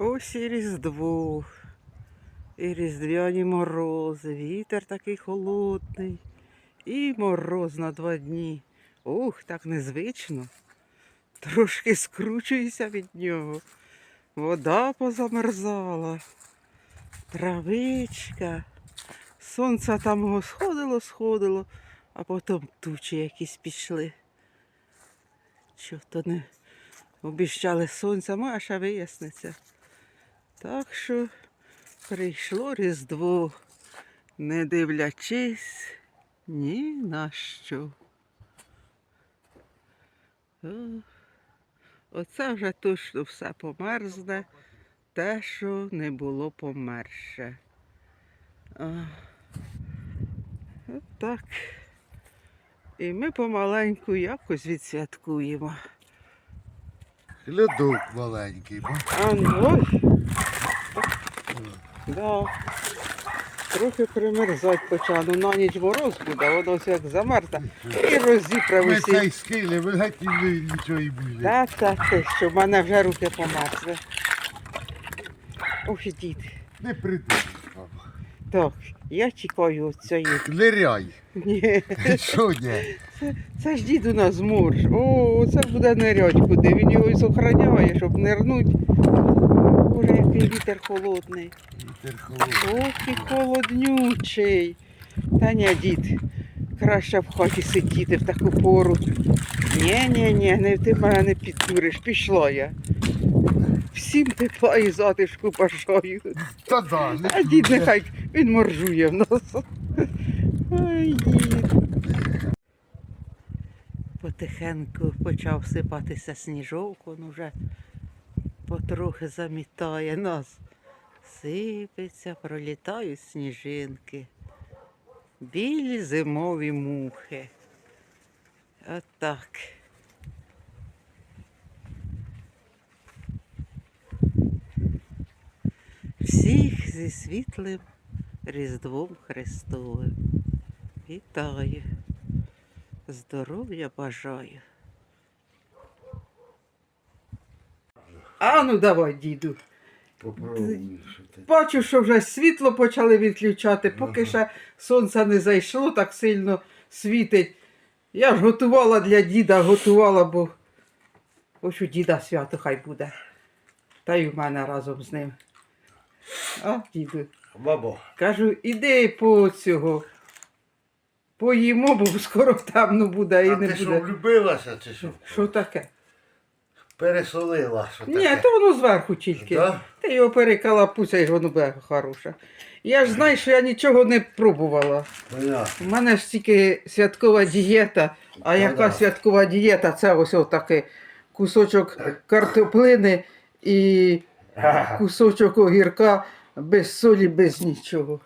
Ось і Різдво, і різдвяні морози, вітер такий холодний, і мороз на два дні. Ух, так незвично. Трошки скручуюся від нього. Вода позамерзала, травичка. Сонце там його сходило, сходило, а потім тучі якісь пішли. Що то не обіщали сонця, Маша виясниться. Так що прийшло Різдво, не дивлячись ні на що. О, оце вже точно все померзне, те, що не було померше. А, так. І ми помаленьку якось відсвяткуємо. Льодок маленький, А ну. Да. Трохи примерзать почав. Ну на ніч мороз буде, воно все як замерзне. І розіправ ми усі. цей скили, ви геть нічого і буде. Та, та, ти, що в мене вже руки померзли. Ох, дід. Не придумай, баба. Так, я чекаю цієї. Ниряй. Ні, Що ні? це ж дід у нас зморж. О, це буде нирять куди. Він його ось охороняє, щоб нирнуть. Боже, який вітер холодний. Вітер холодний. Ох, і холоднючий. Та ні, дід, краще в хаті сидіти в таку пору. Ні, ні, ні, не ти мене не підтуриш, пішла я. Всім тепла і затишку бажаю. Та да, не А дід нехай він моржує в нас. Ой, дід. Потихеньку почав сипатися сніжок, він уже потрохи замітає нас. Сипеться, пролітають сніжинки. Білі зимові мухи. Отак. Всіх зі світлим Різдвом Христовим. Вітаю. Здоров'я бажаю. А ну давай, діду. Попробуй. Бачу, що вже світло почали відключати, поки Ага. ще сонце не зайшло, так сильно світить. Я ж готувала для діда, готувала, бо ось у діда свято хай буде. Та й у мене разом з ним. А, діду. Бабо, Кажу, іди по цього. Поїмо, бо скоро темно буде і а не ти що влюбилася чи що? Що таке? Пересолила, що таке? Ні, то воно зверху тільки. Да? Ти його перекалапуся і воно буде хороше. Я ж знаю, що я нічого не пробувала. Понятно. У мене ж тільки святкова дієта, а яка да. святкова дієта, це ось отакий кусочок картоплини і кусочок огірка без солі, без нічого.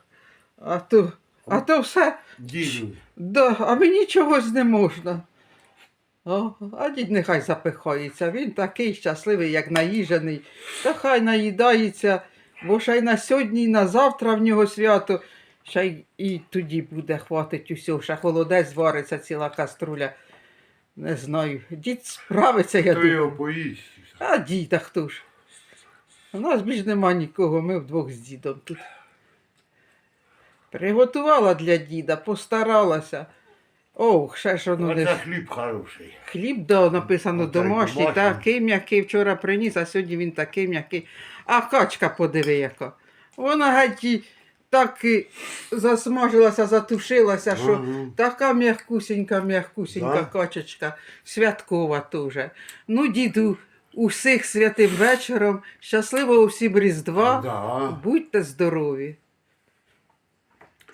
А то, а то все, Діду, да, а мені чогось не можна. О, а дід нехай запихається. Він такий щасливий, як наїжений. Та хай наїдається, бо ще й на сьогодні, і на завтра в нього свято. Ще й і тоді буде хватить усього, ще холодець звариться ціла каструля. Не знаю. Дід справиться, я хто думаю. його поїсть? А діда хто ж? У нас більш нема нікого, ми вдвох з дідом тут. Приготувала для діда, постаралася. Ох, ще ж не. Оце хліб хороший. Хліб, да, написано Оце домашній, домашній. такий м'який вчора приніс, а сьогодні він такий м'який. А качка подиви яка. Вона геть так і засмажилася, затушилася, що Мгм. така м'якусінька, м'якусінька Да? качечка, святкова теж. Ну, діду, усіх святим вечором, щасливого всім Різдва, Да. будьте здорові.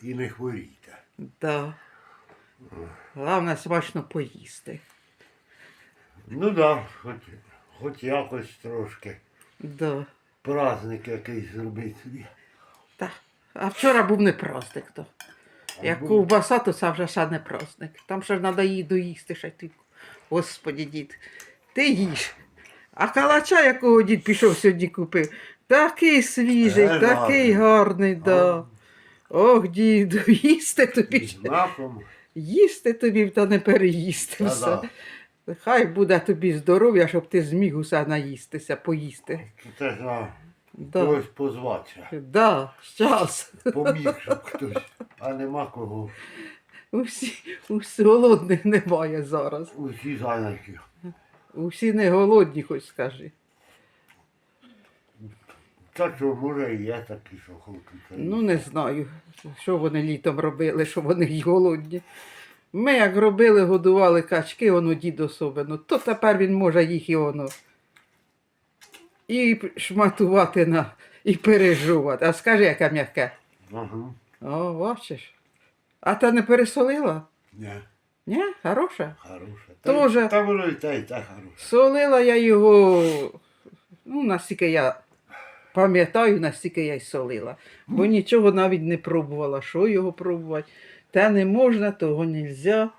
І не хворійте. Да. Головне смачно поїсти. Ну да, хоч, хоч якось трошки. Да. Праздник якийсь зробити собі. Та. А вчора був не праздник то. Як був. ковбаса, то це вже ще не праздник. Там ще ж треба її доїсти, ще ти. Господі, дід, ти їж. А калача, якого дід пішов сьогодні купив, такий свіжий, Е, такий гарний. гарний, да. Ох, діду, їсти тобі. З маком. Їсти тобі, та не переїсти все. да. Хай буде тобі здоров'я, щоб ти зміг усе наїстися, поїсти. Це ж Да. когось позватися. Да, щас. Поміг, щоб хтось. А нема кого. Усі, усі голодних немає зараз. Усі зайняті. Усі не голодні, хоч скажи. Та що, може, і є такі, що хочуть. Ну, не знаю, що вони літом робили, що вони й голодні. Ми як робили, годували качки, воно дід особливо, то тепер він може їх і воно. І шматувати на, і пережувати. А скажи, яке м'яке. Ага. О, бачиш. А та не пересолила? Ні, Ні, хороша. хороше. Тоже. Та, та воно і і те хороше. Солила я його, ну, настільки я пам'ятаю, настільки я й солила. Бо нічого навіть не пробувала. Що його пробувати? Те не можна, того не можна.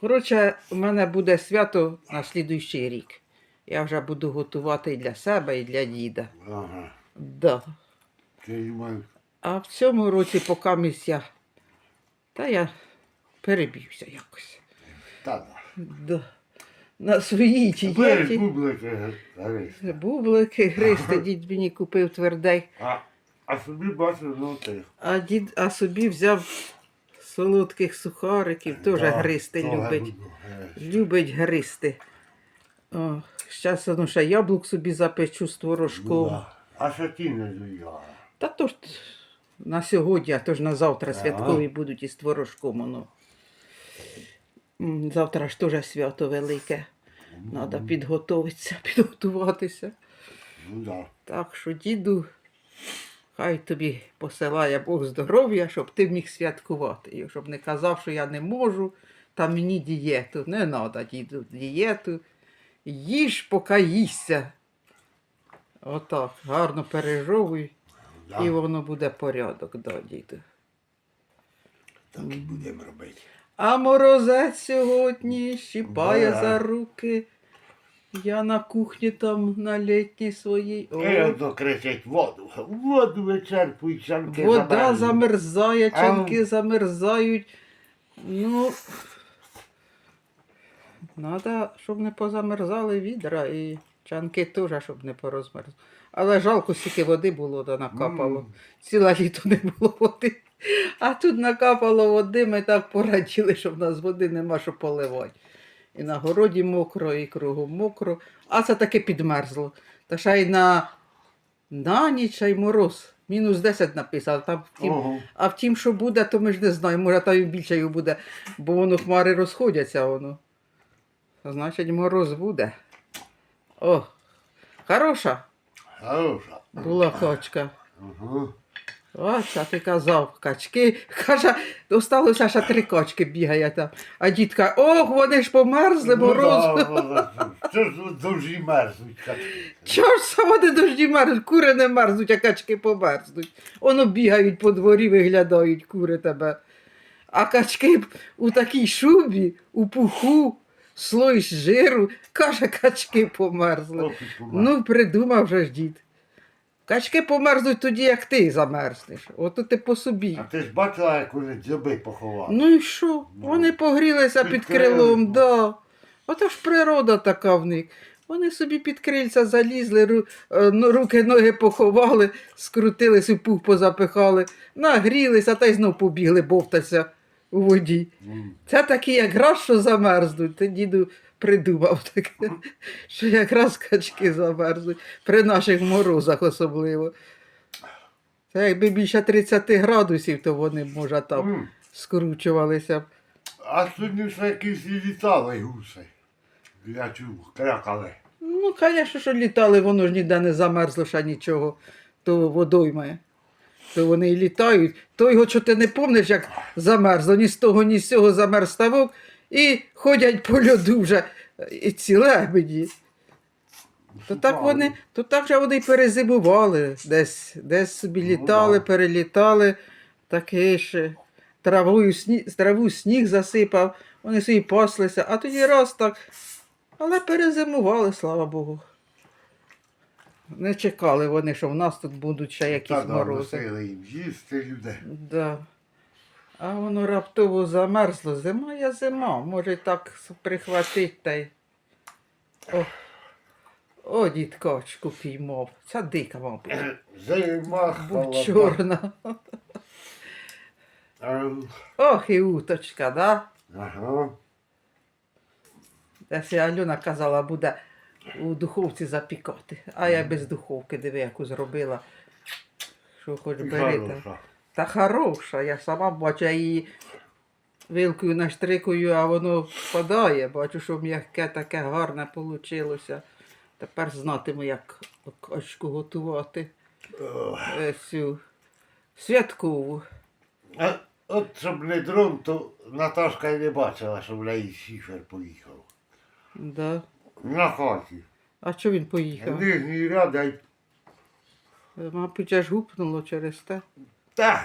Коротше, у мене буде свято на слідуючий рік. Я вже буду готувати і для себе, і для діда. Ага. Да. А в цьому році, поки я. Та я переб'юся якось. та да. На своїй дієті. бублики гристи. Бублики гристи дід мені купив твердий, А, а собі бачу, ну ти. а дід а собі взяв солодких сухариків, теж Да, гристи то любить. Любить гристи. О, щас ну, ще яблук собі запечу з Ну, творожком. да. А що ти не доїла? Та то ж на сьогодні, а то ж на завтра Ага. святкові будуть із творожком. Воно. Завтра ж теж свято велике. Треба підготуватися, підготуватися. Ну да. Так що, діду, хай тобі посилає Бог здоров'я, щоб ти міг святкувати. І щоб не казав, що я не можу, та мені дієту. Не треба, діду, дієту. Їж, поки їсться. Отак, гарно пережовуй, да. і воно буде порядок, да, діду. Так і будемо робити. А морозець сьогодні щіпає Да. за руки. Я на кухні там на літній своїй. О, І одно кричать воду. Воду вичерпують, самки Вода замерзли. замерзає, А. чанки замерзають. Ну, треба, щоб не позамерзали відра і чанки теж, щоб не порозмерзли. Але жалко, скільки води було, да накапало. Ціле літо не було води. А тут накапало води, ми так пораділи, що в нас води нема що поливати. І на городі мокро, і кругом мокро. А це таки підмерзло. Та ще й на, на ніч а й мороз. Мінус 10 написав. Там втім, Ого. а втім, що буде, то ми ж не знаємо. Може, та й більше його буде, бо воно хмари розходяться. воно. Значить, мороз буде. О, хороша Хороша. була качка. Ага. Ось, а ти казав, качки. Каже, осталося ще три качки бігає там. А дітка, ох, вони ж померзли, Ну, мороз. Це ж дуже мерзнуть качки. Чого ж вони дожді мерзнуть? Кури не мерзнуть, а качки померзнуть. Воно бігають по дворі, виглядають кури тебе. А качки у такій шубі, у пуху, слой жиру, каже, качки померзли. Ну, придумав же ж дід. Качки померзнуть тоді, як ти замерзнеш. Ото ти по собі. А ти ж бачила, як вони дзьоби поховали? Ну і що? Вони погрілися Під під крилом. крилом, да. Ото ж природа така в них. Вони собі під крильця залізли, ру- е, ну, руки, ноги поховали, скрутились, у пух позапихали, нагрілися та й знов побігли бовтатися у воді. Це такі якраз що замерзнуть. Ти діду придумав таке, що якраз качки замерзнуть при наших морозах особливо. Це якби більше 30 градусів, то вони, може, там скручувалися. б. А сьогодні ще якісь і літали гуси. Я чув, крякали. Ну, звісно, що літали, воно ж ніде не замерзло ще нічого, то водоймає. То вони і літають. То його, що ти не помниш, як замерзло, ні з того, ні з цього замерз ставок, і ходять по льоду вже і ці лебеді. То так вони, то так вже вони й перезимували, десь, десь собі Ну, літали, перелітали, таке ж травою сніг, траву сніг засипав, вони собі паслися, а тоді раз так. Але перезимували, слава Богу. Не чекали вони, що в нас тут будуть ще якісь морози. їм їсти люди. Да. А воно раптово замерзло. Зима є зима. Може так прихватить та й. О. О, дід качку піймав. Це дика, мабуть. Займахала. Будь чорна. Ох, і уточка, да? Ага. Десь Альона казала, буде у духовці запікати. А я без духовки, диви, яку зробила. Що хоч бери. Та, Хороша. я сама бачу, я її вилкою наштрикую, а воно впадає. Бачу, що м'яке таке гарне вийшло. Тепер знатиму, як качку готувати. Цю святкову. А от щоб не дрон, то Наташка й не бачила, що в неї шифер поїхав. Да. На хаті. А що він поїхав? Нижній ряд, й Мабуть, аж гупнуло через те. Так.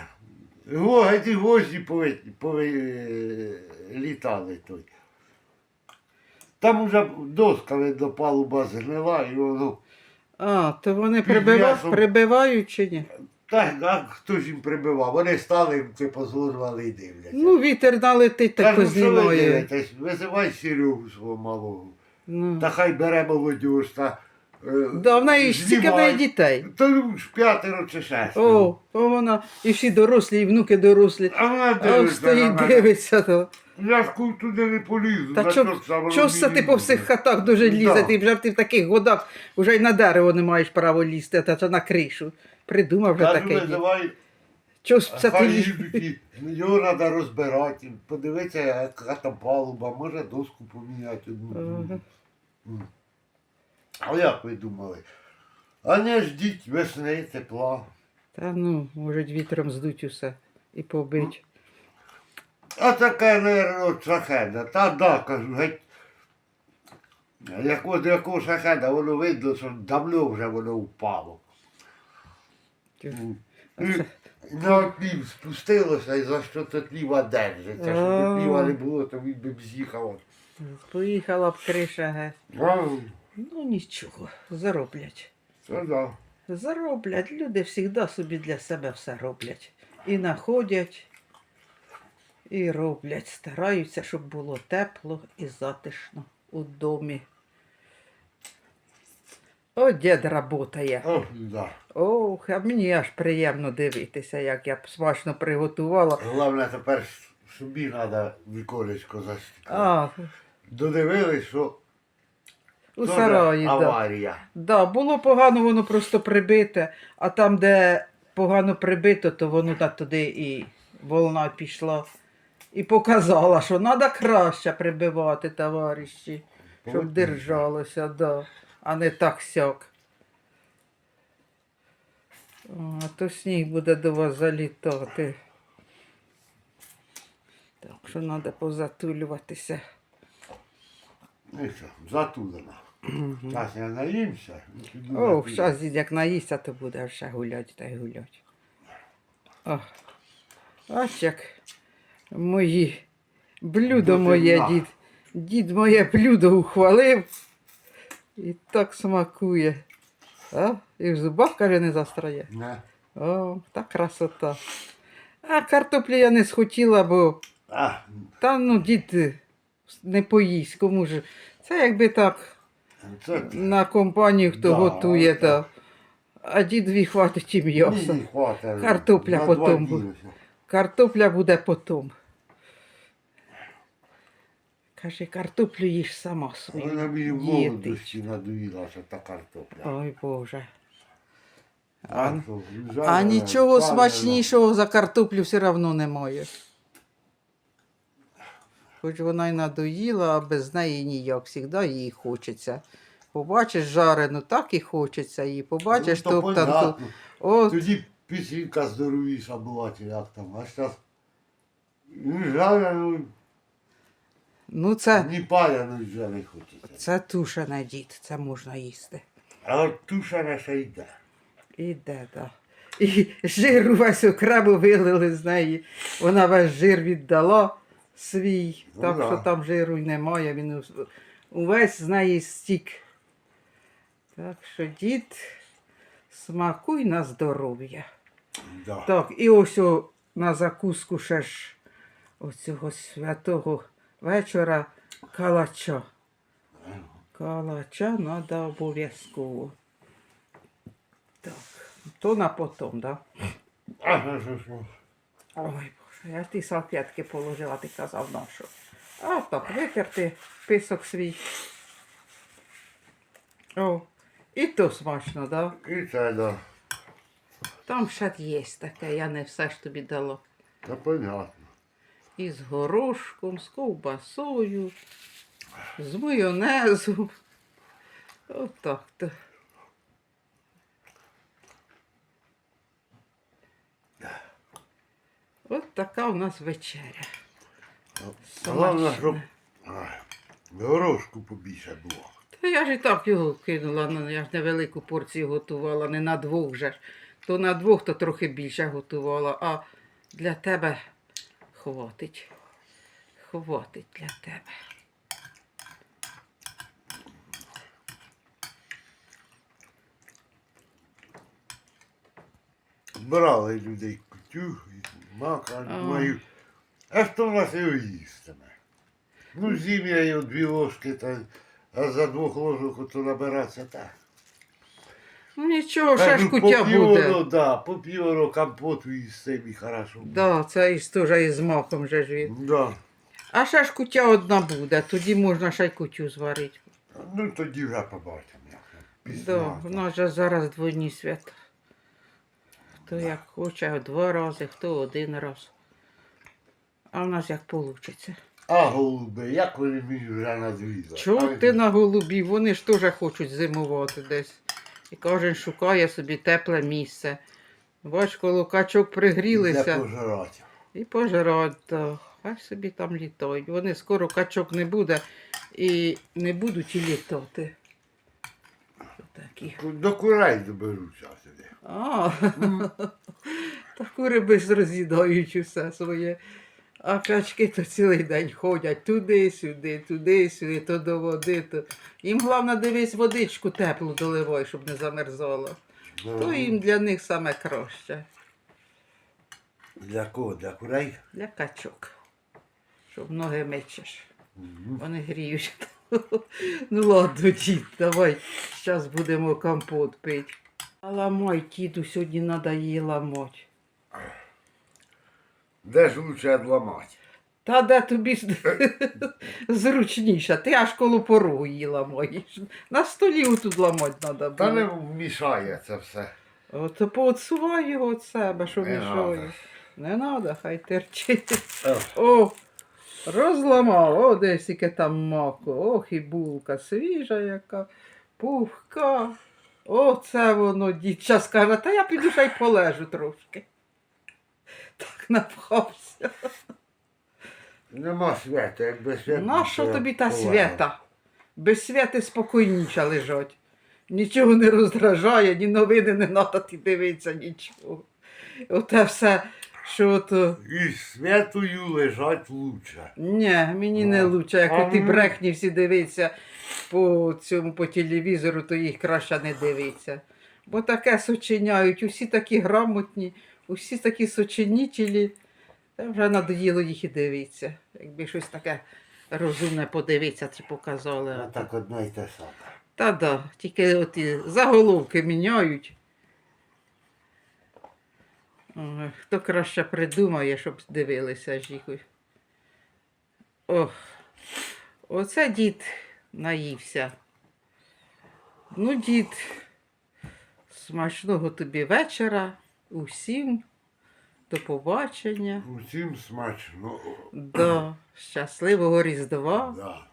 Го, ті гості пови, повилітали той. Там уже доска видно, палуба згнила і воно. А, то вони м'ясом. прибивають чи ні? Так, а хто ж їм прибивав? Вони стали, це позорвали і дивляться. Ну, вітер налетить, так Кажу, що ви познімає. дивитесь? Визивай Серегу свого малого. Ну. Та хай бере молодіж та. Е, Да, в неї ж знімай. дітей. Та ну ж п'ятеро чи шестеро. О, о, вона, і всі дорослі, і внуки дорослі. А вона А дивиться стоїть, мене. дивиться. То. Я ж туди не полізу. Та чо, що чо ж це ти по всіх хатах дуже Да. лізе? Ти вже ти в таких годах вже й на дерево не маєш права лізти, та це на кришу. Придумав вже Кажу, таке. ж це ти хай їдуть, і його треба розбирати, подивитися, яка там палуба, може доску поміняти одну. Ага. М. А як ви думали? А не ждіть весни, тепла. Та ну, можуть вітром здуть усе і побить. А таке, наверное, шахеда. Та да, кажу, геть. Як от якого шахеда, воно видно, що давно вже воно впало. І На отлів спустилося і за що тут ліва держиться. Щоб А. тут ліва не було, то він би б з'їхав. Поїхала б криша геть. Ну нічого, зароблять. Це да. Зароблять. Люди завжди собі для себе все роблять. І знаходять, і роблять. Стараються, щоб було тепло і затишно у домі. О, дід работає. О, да. Ох, а мені аж приємно дивитися, як я смачно приготувала. Головне тепер собі треба віконечко застікати. Додивились, що у теж сараї, так. Да. Да, було погано, воно просто прибите, а там, де погано прибито, то воно так туди і волна пішла. І показала, що треба краще прибивати, товариші, щоб держалося, да, а не так сяк. А то сніг буде до вас залітати. Так що треба позатулюватися. Ну що, затулена. Зараз я наїмся. Ох, зараз як наїсться, то буде ще гуляти та й гуляти. Ось як мої блюдо моє дід. Дід моє блюдо ухвалив. І так смакує. А? І в зубах, каже, не застрає. Не. О, та красота. А картоплі я не схотіла, бо А, та ну дід не поїсть. Кому ж. Це якби так це на компанію, хто Да, готує, так. та. а дідві хватить і м'яса. мені. Картопля на потім буде. Картопля буде потом. Каже, картоплю їж сама свою. Вона мені в їти. молодості надоїла, що та картопля. Ой Боже. А, А, що, а жарена, нічого смачнішого за картоплю все одно немає. Хоч вона й надоїла, а без неї ніяк. Завжди їй хочеться. Побачиш жарену, так і хочеться її. Побачиш Ну, то топтанку. понятно. От, Тоді пісінька здоровіша була, чи як там, а зараз ну, жарену, ну це, ні паляну вже не хочеться. це тушене дід, це можна їсти. А от тушене ще йде. Іде, так. І жир увесь окремо вилили з неї. Вона весь жир віддала свій. Ну так да. що там жиру й немає. Він увесь з неї стік. Так що дід, смакуй на здоров'я. Да. Так, і ось о, на закуску ще ж оцього святого вечора калача. Калача треба обов'язково. Так, то на потом, да? Що, що. Ой, я ті салфетки положила, ти казав нашу. А так, витерти писок свій. О, і то смачно, да? І це, да. Там ще є таке, я не все ж тобі дала. Та понятно. І з горошком, з ковбасою, з майонезом. Отак От така у нас вечеря. Головне, щоб горошку побільше було. Та я ж і так його кинула, ну, я ж невелику порцію готувала, не на двох же. То на двох, то трохи більше готувала, а для тебе хватить. Хватить для тебе. Брали людей кутю, мака, думаю, а хто нас його їстиме? Ну, зім я його дві ложки, та, а за двох ложок то набиратися так. Ну нічого, ще ж поп'ю буде. да, поп'ю воно компоту і з цим і хорошо. буде. Да, це із теж із маком же ж він. Да. А ще ж куття одна буде, тоді можна ще й кутю зварити. Ну тоді вже побачимо. як там, Да, в нас же зараз двойні свята. Хто як хоче, два рази, хто один раз. А в нас як вийде. А голуби, як вони мені вже надвізли? Чого ти на голубі? Вони ж теж хочуть зимувати десь. І кожен шукає собі тепле місце. Бач, коло качок пригрілися пожирати. і пожирають. Да. Хай собі там літають. Вони скоро качок не буде і не будуть і літати. Такі. До курей доберуться сюди. А, та кури без роз'їдають усе своє. А качки то цілий день ходять туди-сюди, туди-сюди, то до води. То... Їм головне дивись водичку теплу доливай, щоб не замерзало. То їм для них саме краще. Для кого? Для курей? Для качок. Щоб ноги мечеш. Мгм. Вони гріють. Ну ладно, дід, давай. Зараз будемо компот пити. А ламай, діду, сьогодні треба її ламати. Де ж лучше відламати? Та де тобі з- зручніше, ти аж коло порогу її ламаєш. На столі отут ламати треба Та не було. вмішає це все. От поотсувай його від себе, що Не мішає. надо. Не треба, хай терчить. О, розламав, о, десь яке там мако. Ох, і булка свіжа яка, пухка. Оце воно дід час каже, та я піду ще й полежу трошки. Так напхався. Нема свята, якби свят. Нащо тобі та свята? Без святи спокійніше лежать. Нічого не роздражає, ні новини не треба ти дивитися, нічого. Оте все, що то. І святою лежать лучше. Ні, мені не А. лучше, як А оті ну. брехні всі дивиться по цьому по телевізору, то їх краще не дивиться. Бо таке сочиняють, усі такі грамотні, усі такі сочинітелі. Та вже надоїло їх і дивитися. Якби щось таке розумне подивитися чи показали. А так одне й те саме. Та да, тільки оті заголовки міняють. Хто краще придумає, щоб дивилися ж. Ох, оце дід наївся. Ну, дід, смачного тобі вечора. Усім. До побачення. Усім смачно. До щасливого Різдва Да.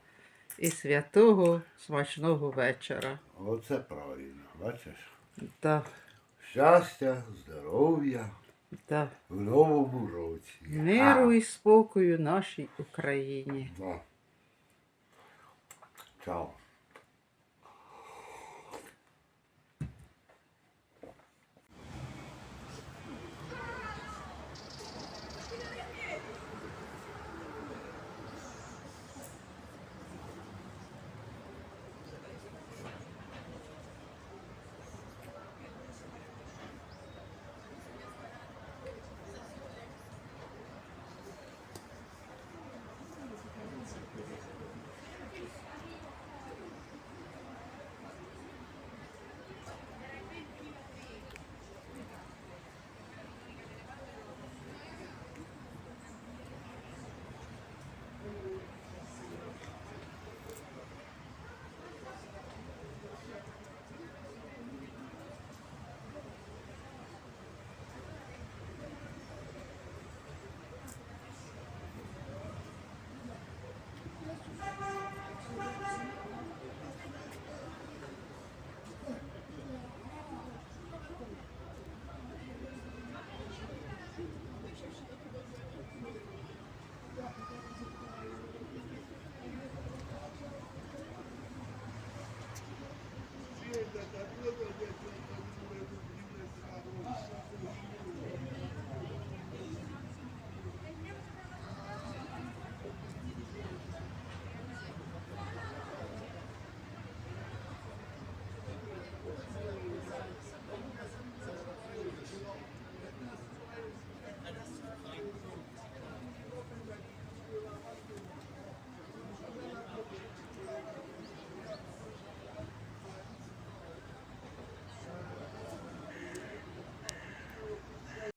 і святого смачного вечора. Оце правильно, бачиш? Да, Щастя, здоров'я да. в новому році. Миру і спокою нашій Україні. Да. Чао.